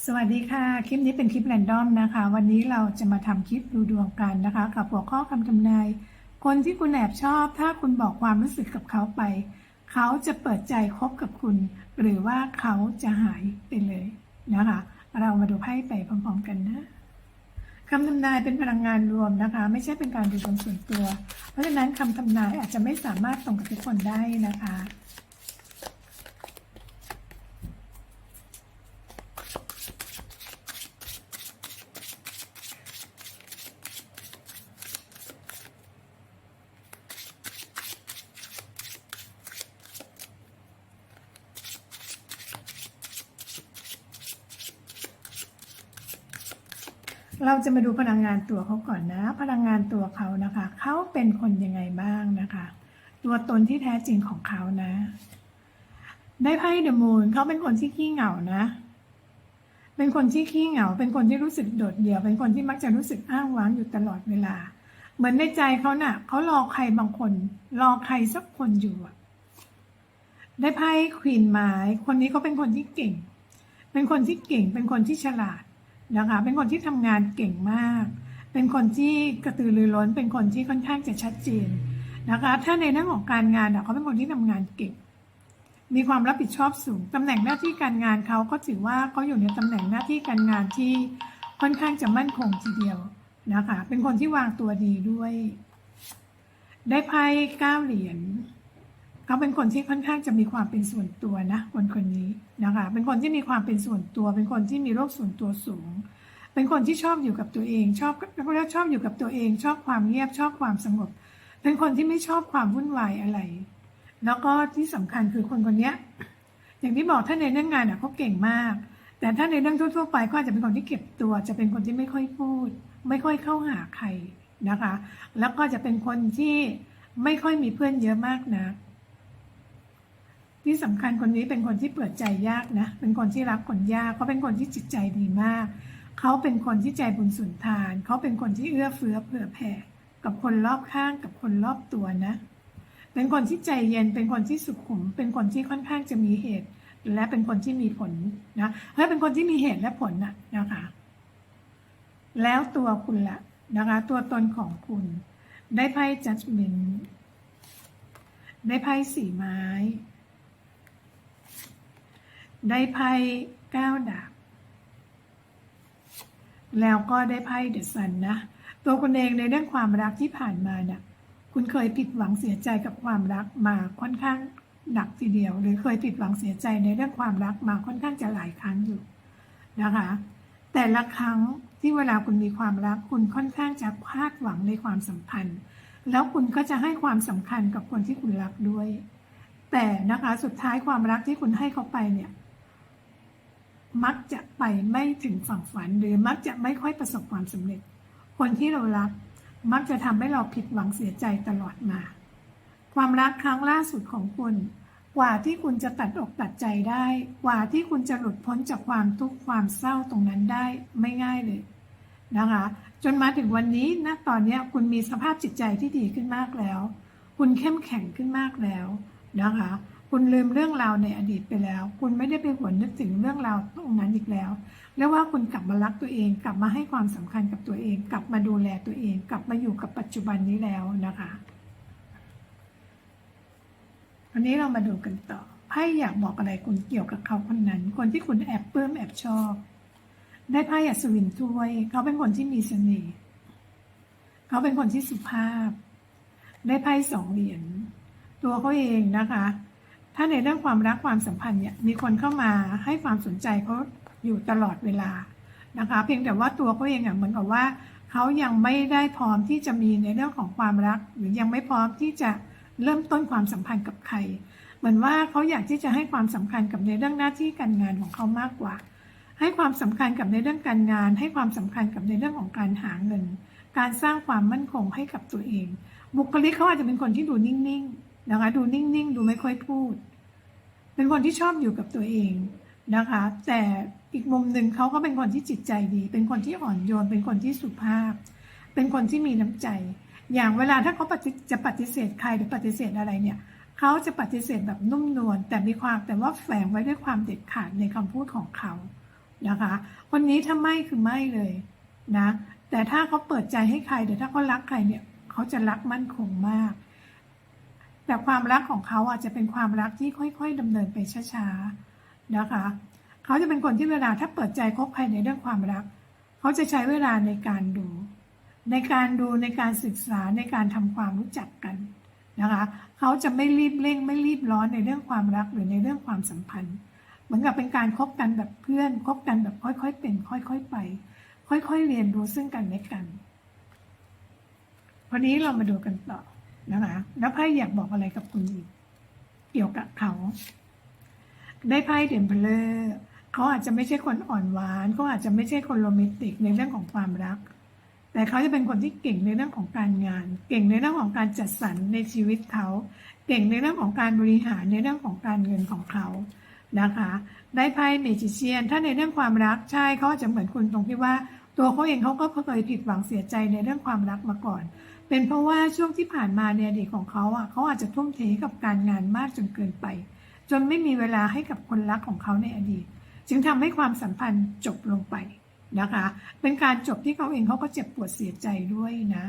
สวัสดีค่ะ คลิปนี้เป็นคลิปแรนดอมนะคะ วันนี้เราจะมาทำคลิปดูดวงกันนะคะ กับหัวข้อคำทำนาย คนที่คุณแอบชอบ ถ้าคุณบอกความรู้สึกกับเขาไป เขาจะเปิดใจคบกับคุณ หรือว่าเขาจะหายไปเลยนะคะ เรามาดูไพ่ไปพร้อม ๆ กันนะคำทำนายเป็นพลังงานรวมนะคะ ไม่ใช่เป็นการดูดวงส่วนตัว เพราะฉะนั้นคำทำนายอาจจะไม่สามารถตรงกับทุกคนได้นะคะ เราจะมาดูพลังงานตัวเขาก่อนนะ พลังงานตัวเขานะคะ เขาเป็นคนยังไงบ้างนะคะ ตัวตนที่แท้จริงของเขานะ ได้ไพ่เดอะมูนเขาเป็นคนที่ขี้เหงานะ เป็นคนที่ขี้เหงา เป็นคนที่รู้สึกโดดเดี่ยว เป็นคนที่มักจะรู้สึกอ้างว้างอยู่ตลอดเวลา เหมือนในใจเขาน่ะเขารอใครบางคน รอใครสักคนอยู่ได้ไพ่ควีนไม้คนนี้เขาเป็นคนที่เก่ง เป็นคนที่เก่ง เป็นคนที่ฉลาด นะคะ เป็นคนที่ทำงานเก่งมาก เป็นคนที่กระตือรือร้น เป็นคนที่ค่อนข้างจะชัดเจนนะคะ ถ้าในเรื่องของการงานเขาเป็นคนที่ทำงานเก่ง มีความรับผิดชอบสูงตำแหน่งหน้าที่การงานเขาก็ถือว่าเขาอยู่ในตำแหน่งหน้าที่การงานที่ค่อนข้างจะมั่นคงทีเดียวนะคะ เป็นคนที่วางตัวดีด้วย ได้ไพ่เก้าเหรียญ เขาเป็นคนที่ค่อนข้างจะมีความเป็นส่วนตัวนะคนคนนี้นะคะเป็นคนที่มีความเป็นส่วนตัว เป็นคนที่มีโรคส่วนตัวสูง เป็นคนที่ชอบอยู่กับตัวเอง ชอบเรียกชอบอยู่กับตัวเอง ชอบความเงียบชอบความสงบ เป็นคนที่ไม่ชอบความวุ่นวายอะไร แล้วก็ที่สำคัญคือคนคนนี้อย่างที่บอกถ้าในเรื่องงานอะเขาเก่งมาก แต่ถ้าในเรื่องทั่วๆไปก็อาจจะเป็นคนที่เก็บตัว จะเป็นคนที่ไม่ค่อยพูด ไม่ค่อยเข้าหาใครนะคะ แล้วก็จะเป็นคนที่ไม่ค่อยมีเพื่อนเยอะมากนะ ที่สำคัญคนนี้เป็นคนที่เปิดใจยากนะ เป็นคนที่รักคนยากเขาเป็นคนที่จิตใจดีมาก เขาเป็นคนที่ใจบุญสุนทาน เขาเป็นคนที่เอื้อเฟื้อเผื่อแผ่ กับคนรอบข้างกับคนรอบตัวนะ เป็นคนที่ใจเย็น เป็นคนที่สุขุม เป็นคนที่ค่อนข้างจะมีเหตุ และเป็นคนที่มีผลนะ เฮ้ย เป็นคนที่มีเหตุและผลนะนะคะ แล้วตัวคุณละนะคะ ตัวตนของคุณ ได้ไพ่ judgment ได้ไพ่สีไม้ ได้ไพ่เก้าดาบ แล้วก็ได้ไพ่เดอะซันนะ ตัวคุณเองในเรื่องความรักที่ผ่านมาเนี่ยคุณเคยผิดหวังเสียใจกับความรักมาค่อนข้างหนักทีเดียว หรือเคยผิดหวังเสียใจในเรื่องความรักมาค่อนข้างจะหลายครั้งอยู่นะคะ แต่ละครั้งที่เวลาคุณมีความรัก คุณค่อนข้างจะคาดหวังในความสัมพันธ์ แล้วคุณก็จะให้ความสำคัญกับคนที่คุณรักด้วย แต่นะคะสุดท้ายความรักที่คุณให้เขาไปเนี่ย มักจะไปไม่ถึงฝั่งฝันหรือมักจะไม่ค่อยประสบความสำเร็จ คนที่เรารัก มักจะทำให้เราผิดหวังเสียใจตลอดมา ความรักครั้งล่าสุดของคุณ กว่าที่คุณจะตัดอกตัดใจได้ กว่าที่คุณจะหลุดพ้นจากความทุกข์ความเศร้าตรงนั้นได้ไม่ง่ายเลยนะคะ จนมาถึงวันนี้นะตอนนี้คุณมีสภาพจิตใจที่ดีขึ้นมากแล้ว คุณเข้มแข็งขึ้นมากแล้วนะคะ คุณลืมเรื่องราวในอดีตไปแล้ว คุณไม่ได้ไปหวนนึกถึงเรื่องราวตรงนั้นอีกแล้วเรียกว่าคุณกลับมารักตัวเอง กลับมาให้ความสำคัญกับตัวเอง กลับมาดูแลตัวเอง กลับมาอยู่กับปัจจุบันนี้แล้วนะคะวันนี้เรามาดูกันต่อไพ่อยากบอกอะไรคุณเกี่ยวกับเขาคนนั้น คนที่คุณแอบปลื้มแอบชอบ ได้ไพ่อัศวินถ้วย เขาเป็นคนที่มีเสน่ห์เขาเป็นคนที่สุภาพ ได้ไพ่สองเหรียญตัวเขาเองนะคะ ถ้าในเรื่องความรักความสัมพันธ์เนี่ยมีคนเข้ามาให้ความสนใจเขาอยู่ตลอดเวลานะคะ เพียงแต่ว่าตัวเขาเองอะเหมือนกับว่าเขายังไม่ได้พร้อมที่จะมีในเรื่องของความรัก หรือยังไม่พร้อมที่จะเริ่มต้นความสัมพันธ์กับใคร เหมือนว่าเขาอยากที่จะให้ความสำคัญกับในเรื่องหน้าที่การงานของเขามากกว่า ให้ความสำคัญกับในเรื่องการงาน ให้ความสำคัญกับในเรื่องของการหาเงิน การสร้างความมั่นคงให้กับตัวเอง บุคลิกเขาอาจจะเป็นคนที่ดูนิ่งๆ นะคะ ดูนิ่งๆ ดูไม่ค่อยพูด เป็นคนที่ชอบอยู่กับตัวเองนะคะ แต่อีกมุมหนึ่งเขาก็เป็นคนที่จิตใจดี เป็นคนที่อ่อนโยน เป็นคนที่สุภาพ เป็นคนที่มีน้ำใจ อย่างเวลาถ้าเขาจะปฏิเสธใครหรือปฏิเสธอะไรเนี่ยเขาจะปฏิเสธแบบนุ่มนวลแต่มีความแต่ว่าแฝงไว้ด้วยความเด็ดขาดในคำพูดของเขานะคะคนนี้ถ้าไม่คือไม่เลยนะ แต่ถ้าเขาเปิดใจให้ใครเดี๋ยวถ้าเขารักใครเนี่ยเขาจะรักมั่นคงมาก แต่ความรักของเขาอาจจะเป็นความรักที่ค่อย ๆดำเนินไปช้าๆนะคะ เขาจะเป็นคนที่เวลาถ้าเปิดใจคบใครในเรื่องความรัก เขาจะใช้เวลาในการดู ในการดูในการศึกษาในการทำความรู้จักกันนะคะเขาจะไม่รีบเร่งไม่รีบร้อนในเรื่องความรักหรือในเรื่องความสัมพันธ์ เหมือนกับเป็นการคบกันแบบเพื่อนคบกันแบบค่อยๆเป็น ค่อย ๆ ไป ค่อย ๆ เรียนรู้ซึ่งกันและกัน วันนี้เรามาดูกันต่อ นะคะ แล้วไพ่อยากบอกอะไรกับคุณอีก เกี่ยวกับเขา ได้ไพ่เดมเพลอร์เขาอาจจะไม่ใช่คนอ่อนหวานเขาอาจจะไม่ใช่คนโรแมนติกในเรื่องของความรัก แต่เขาจะเป็นคนที่เก่งในเรื่องของการงาน เก่งในเรื่องของการจัดสรรในชีวิตเขา เก่งในเรื่องของการบริหารในเรื่องของการเงินของเขานะคะ ได้ไพ่เมจิเชียน ถ้าในเรื่องความรักใช่เขาจะเหมือนคุณตรงที่ว่า ตัวเขาเองเขาก็เคยผิดหวังเสียใจในเรื่องความรักมาก่อน เป็นเพราะว่าช่วงที่ผ่านมาในอดีตของเขาอะเขาอาจจะทุ่มเทกับการงานมากจนเกินไป จนไม่มีเวลาให้กับคนรักของเขาในอดีต จึงทำให้ความสัมพันธ์จบลงไปนะคะ เป็นการจบที่เขาเองเขาก็เจ็บปวดเสียใจด้วยนะ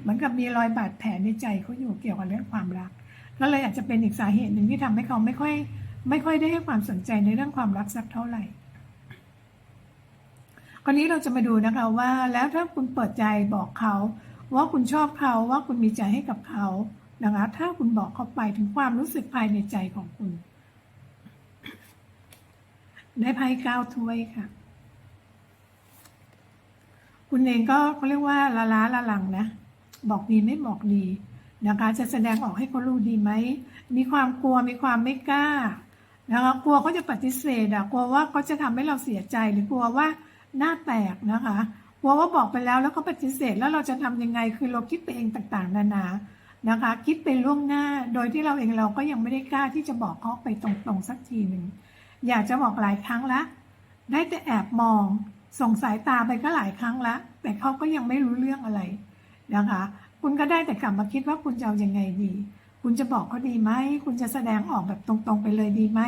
เหมือนกับมีรอยบาดแผลในใจเขาอยู่เกี่ยวกับเรื่องความรักก็เลยอาจจะเป็นอีกสาเหตุหนึ่งที่ทำให้เขาไม่ค่อย ไม่ค่อยได้ให้ความสนใจในเรื่องความรักสักเท่าไหร่คราวนี้เราจะมาดูนะคะว่าแล้วถ้าคุณเปิดใจบอกเขา ว่าคุณชอบเขาว่าคุณมีใจให้กับเขานะคะถ้าคุณบอกเขาไปถึงความรู้สึกภายในใจของคุณ ได้ไพ่ก้าถ้วยค่ะ คุณเองก็เขาเรียกว่าละล้าละหลังนะ บอกดีไม่บอกดีนะคะจะแสดงออกให้เขารู้ดีไหม มีความกลัวมีความไม่กล้านะคะกลัวเขาจะปฏิเสธอะกลัวว่าเขาจะทำให้เราเสียใจหรือกลัวว่าหน้าแตกนะคะ กลัวว่าบอกไปแล้วแล้วเขาปฏิเสธแล้วเราจะทำยังไงคือเราคิดไปเองต่างๆ นานานะคะ คิดไปล่วงหน้าโดยที่เราเองเราก็ยังไม่ได้กล้าที่จะบอกเขาไปตรงๆสักทีหนึ่งอยากจะบอกหลายครั้งละได้แต่แอบมอง ส่งสายตาไปก็หลายครั้งละแต่เขาก็ยังไม่รู้เรื่องอะไรนะคะ คุณก็ได้แต่กลับมาคิดว่าคุณจะเอายังไงดี คุณจะบอกเขาดีไหม คุณจะแสดงออกแบบตรงๆไปเลยดีไหม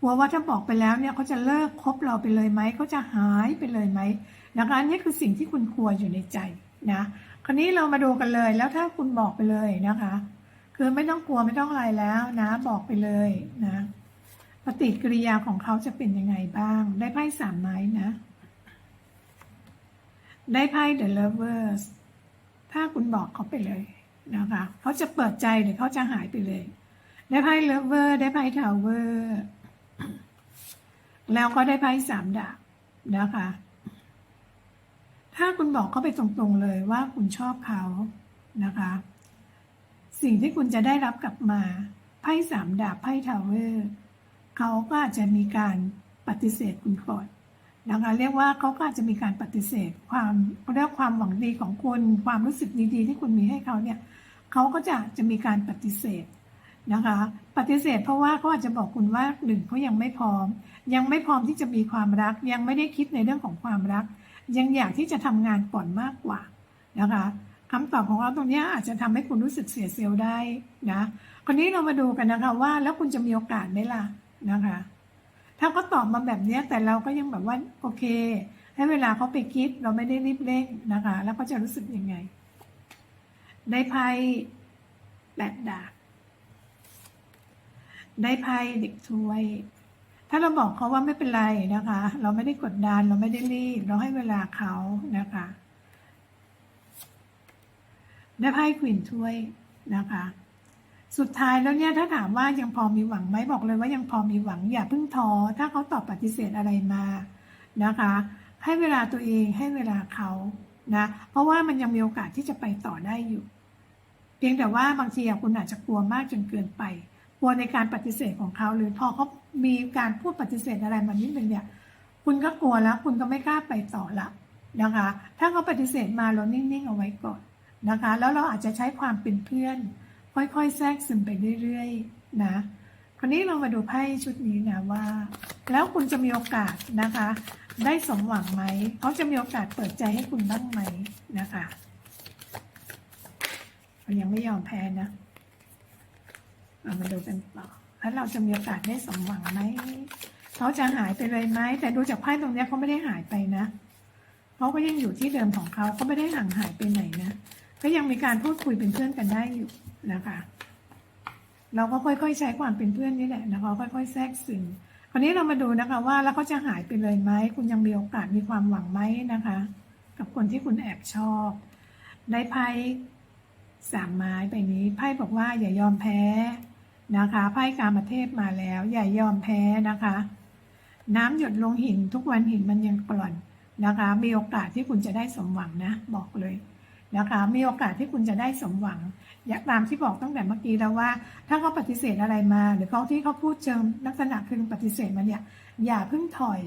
กลัวว่าถ้าบอกไปแล้วเนี่ยเขาจะเลิกคบเราไปเลยไหมเขาจะหายไปเลยไหมนะคะอันนี้คือสิ่งที่คุณกลัวอยู่ในใจนะคราวนี้เรามาดูกันเลยแล้วถ้าคุณบอกไปเลยนะคะ คือไม่ต้องกลัวไม่ต้องอะไรแล้วนะ บอกไปเลยนะปฏิกิริยาของเขาจะเป็นยังไงบ้าง ได้ไพ่สามไม้นะ ได้ไพ่ The Lovers ถ้าคุณบอกเขาไปเลยนะคะเขาจะเปิดใจหรือเขาจะหายไปเลย ได้ไพ่ Lover ได้ไพ่ Tower แล้วก็ได้ไพ่สามดาบนะคะ ถ้าคุณบอกเขาไปตรงๆเลยว่าคุณชอบเขานะคะ สิ่งที่คุณจะได้รับกลับมาไพ่สามดาบไพ่ทาวเวอร์เขาก็อาจจะมีการปฏิเสธคุณก่อนนะคะเรียกว่าเขาก็อาจจะมีการปฏิเสธความเรียกความหวังดีของคุณความรู้สึกดีๆ ที่คุณมีให้เขาเนี่ยเขาก็จะจะมีการปฏิเสธ นะคะ ปฏิเสธเพราะว่าเขาอาจจะบอกคุณว่าหนึ่งเขายังไม่พร้อม ยังไม่พร้อมที่จะมีความรัก ยังไม่ได้คิดในเรื่องของความรัก ยังอยากที่จะทำงานก่อนมากกว่านะคะคำตอบของเราตรงนี้อาจจะทำให้คุณรู้สึกเสียเซลล์ได้นะคราวนี้เรามาดูกันนะคะว่าแล้วคุณจะมีโอกาสไหมล่ะนะคะ ถ้าเขาตอบมาแบบนี้แต่เราก็ยังแบบว่าโอเค ให้เวลาเขาไปคิดเราไม่ได้รีบเร่งนะคะ แล้วเขาจะรู้สึกยังไง ได้ไพ่แปดดาบ ได้ไพ่เด็กช่วย ถ้าเราบอกเขาว่าไม่เป็นไรนะคะ เราไม่ได้กดดัน เราไม่ได้รีบ เราให้เวลาเขานะคะ ได้ไพ่ควินถ้วยนะคะ สุดท้ายแล้วเนี่ยถ้าถามว่ายังพอมีหวังไหมบอกเลยว่ายังพอมีหวังอย่าเพิ่งท้อถ้าเขาตอบปฏิเสธอะไรมานะคะ ให้เวลาตัวเองให้เวลาเขานะเพราะว่ามันยังมีโอกาสที่จะไปต่อได้อยู่ เพียงแต่ว่าบางทีคุณอาจจะกลัวมากจนเกินไป กลัวในการปฏิเสธของเขา หรือพอเขามีการพูดปฏิเสธอะไรมานิดนึงเนี่ย คุณก็กลัวแล้ว คุณก็ไม่กล้าไปต่อละนะคะ ถ้าเขาปฏิเสธมาเรานิ่งๆเอาไว้ก่อนนะคะ แล้วเราอาจจะใช้ความเป็นเพื่อน ค่อยๆ แทรกซึมไปเรื่อยๆนะคราวนี้เรามาดูไพ่ชุดนี้นะว่า แล้วคุณจะมีโอกาสนะคะ ได้สมหวังไหมเขาจะมีโอกาสเปิดใจให้คุณบ้างไหมนะคะยังไม่ยอมแพ้นะ เรามาดูกันต่อแล้วเราจะมีโอกาสได้สมหวังไหมเขาจะหายไปเลยไหมแต่ดูจากไพ่ตรงนี้เขาไม่ได้หายไปนะเขาก็ยังอยู่ที่เดิมของเขาเขาไม่ได้ห่างหายไปไหนนะก็ยังมีการพูดคุยเป็นเพื่อนกันได้อยู่นะคะเราก็ค่อยๆ ใช้ความเป็นเพื่อนนี่แหละนะคะค่อยๆ แทรกซึมคราวนี้เรามาดูนะคะว่าแล้วเขาจะหายไปเลยไหมคุณยังมีโอกาสมีความหวังไหมนะคะ กับคนที่คุณแอบชอบ ได้ไพ่สามไม้ไปนี้ไพ่บอกว่าอย่ายอมแพ้ นะคะไพ่กามเทพมาแล้ว อย่ายอมแพ้นะคะ น้ำหยดลงหินทุกวันหินมันยังกร่อนนะคะ มีโอกาสที่คุณจะได้สมหวังนะ บอกเลยนะคะ มีโอกาสที่คุณจะได้สมหวัง อย่าตามที่บอกตั้งแต่เมื่อกี้แล้วว่า ถ้าเขาปฏิเสธอะไรมา หรือเขาที่เขาพูดเชิงลักษณะคือปฏิเสธมาเนี่ย อย่าเพิ่งถอย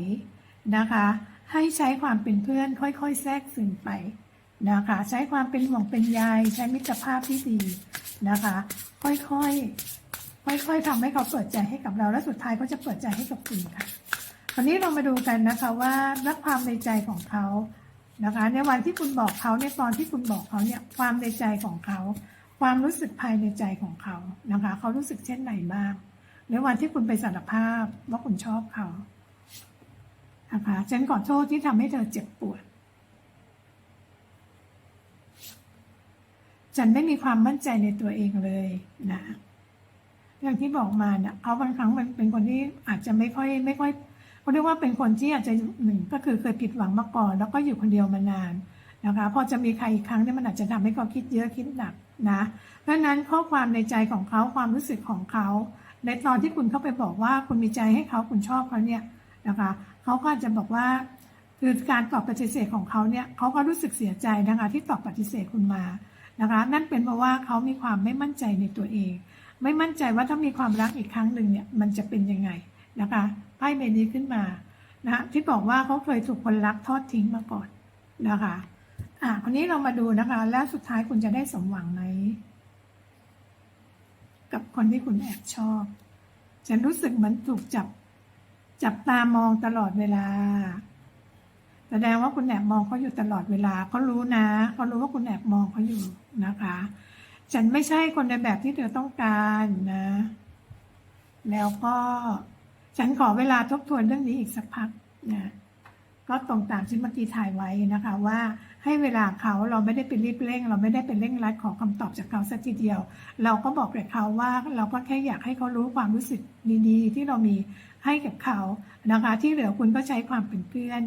นะคะ ให้ใช้ความเป็นเพื่อน ค่อยๆ แทรกซึมไปนะคะ ใช้ความเป็นห่วงเป็นใยใช้มิตรภาพที่ดีนะคะ ค่อยๆ ค่อยๆทำให้เขาเปิดใจให้กับเราและสุดท้ายเขาจะเปิดใจให้กับคุณค่ะคราวนี้เรามาดูกันนะคะว่ารักความในใจของเขานะคะ ในวันที่คุณบอกเขาในตอนที่คุณบอกเขาเนี่ยความในใจของเขา ความรู้สึกภายในใจของเขานะคะ เขารู้สึกเช่นไหนบ้างในวันที่คุณไปสารภาพว่าคุณชอบเขานะคะฉันขอโทษที่ทำให้เธอเจ็บปวด ฉันไม่มีความมั่นใจในตัวเองเลยนะ อย่างที่บอกมาเนี่ยเขาบางครั้งมันเป็นคนที่อาจจะไม่ค่อยไม่ค่อยเขาเรียกว่าเป็นคนที่อาจจะหนึ่งก็คือเคยผิดหวังมาก่อน แล้วก็อยู่คนเดียวมานานนะคะพอจะมีใครอีกครั้งเนี่ยมันอาจจะทำให้เขาคิดเยอะคิดหนักนะเพราะฉะนั้นข้อความในใจของเขาความรู้สึกของเขา ในตอนที่คุณเข้าไปบอกว่าคุณมีใจให้เขาคุณชอบเขาเนี่ยนะคะเขาก็อาจจะบอกว่าคือการตอบปฏิเสธของเขาเนี่ยเขาก็รู้สึกเสียใจนะคะที่ตอบปฏิเสธคุณมานะคะนั่นเป็นเพราะว่าเขามีความไม่มั่นใจในตัวเอง ไม่มั่นใจว่าถ้ามีความรักอีกครั้งหนึ่งเนี่ยมันจะเป็นยังไงนะคะไพ่ใบนี้ขึ้นมานะที่บอกว่าเขาเคยถูกคนรักทอดทิ้งมาก่อนนะคะอะคนนี้เรามาดูนะคะ แล้วสุดท้ายคุณจะได้สมหวังไหมกับคนที่คุณแอบชอบ ฉันรู้สึกเหมือนถูกจับ จับตามองตลอดเวลา แสดงว่าคุณแอบมองเขาอยู่ตลอดเวลาเขารู้นะเขารู้ว่าคุณแอบมองเขาอยู่นะคะ ฉันไม่ใช่คนในแบบที่เธอต้องการนะ แล้วก็ฉันขอเวลาทบทวนเรื่องนี้อีกสักพักนะก็ตรงตามที่เมื่อกี้ถ่ายไว้นะคะ ว่าให้เวลาเขาเราไม่ได้เป็นรีบเร่ง เราไม่ได้เป็นเร่งรัดขอคำตอบจากเขาสักทีเดียว เราก็บอกกับเขาว่าเราก็แค่อยากให้เขารู้ความรู้สึกดีๆ ที่เรามีให้กับเขานะคะ ที่เหลือคุณก็ใช้ความเป็นเพื่อน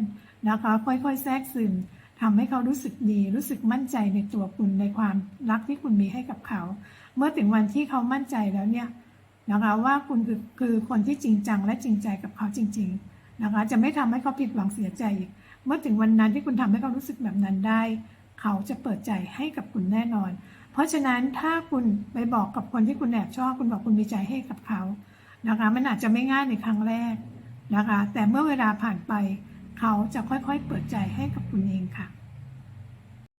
นะคะ ค่อยๆ แทรกซึม ทำให้เขารู้สึกดี รู้สึกมั่นใจในตัวคุณในความรักที่คุณมีให้กับเขา เมื่อถึงวันที่เขามั่นใจแล้วเนี่ยนะคะว่าคุณคือคือคนที่จริงจังและจริงใจกับเขาจริง ๆนะคะ จะไม่ทำให้เขาผิดหวังเสียใจอีก เมื่อถึงวันนั้นที่คุณทำให้เขารู้สึกแบบนั้นได้ เขาจะเปิดใจให้กับคุณแน่นอน เพราะฉะนั้นถ้าคุณไปบอกกับคนที่คุณแอบชอบ คุณบอกคุณมีใจให้กับเขานะคะ มันอาจจะไม่ง่ายในครั้งแรกนะคะ แต่เมื่อเวลาผ่านไป เขาจะค่อยๆเปิดใจให้กับคุณเองค่ะ